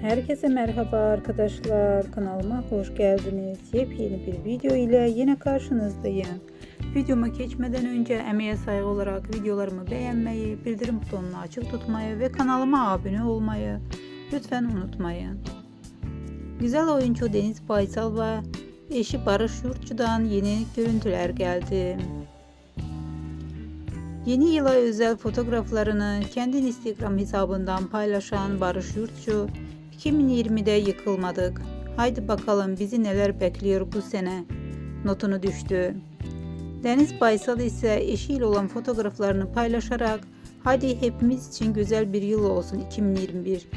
Herkese merhaba arkadaşlar. Kanalıma hoş geldiniz. Yepyeni bir video ile yine karşınızdayım. Videoma geçmeden önce emeğe saygı olarak videolarımı beğenmeyi, bildirim butonunu açık tutmayı ve kanalıma abone olmayı lütfen unutmayın. Güzel oyuncu Deniz Baysal ve eşi Barış Yurtçu'dan yeni görüntüler geldi. Yeni yıla özel fotoğraflarını kendi Instagram hesabından paylaşan Barış Yurtçu, 2020'de yıkılmadık. Haydi bakalım bizi neler bekliyor bu sene notunu düştü. Deniz Baysal ise eşiyle olan fotoğraflarını paylaşarak haydi hepimiz için güzel bir yıl olsun 2021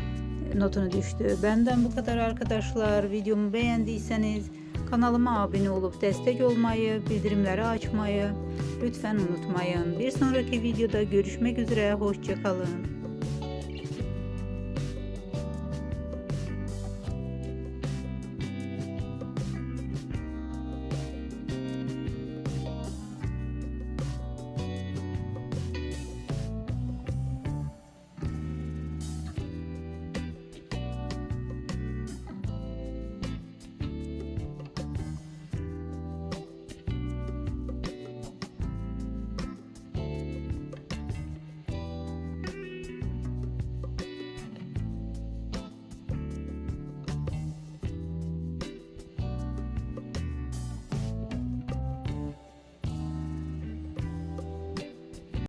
notunu düştü. Benden bu kadar arkadaşlar. Videomu beğendiyseniz kanalıma abone olup destek olmayı, bildirimleri açmayı lütfen unutmayın. Bir sonraki videoda görüşmek üzere. Hoşçakalın.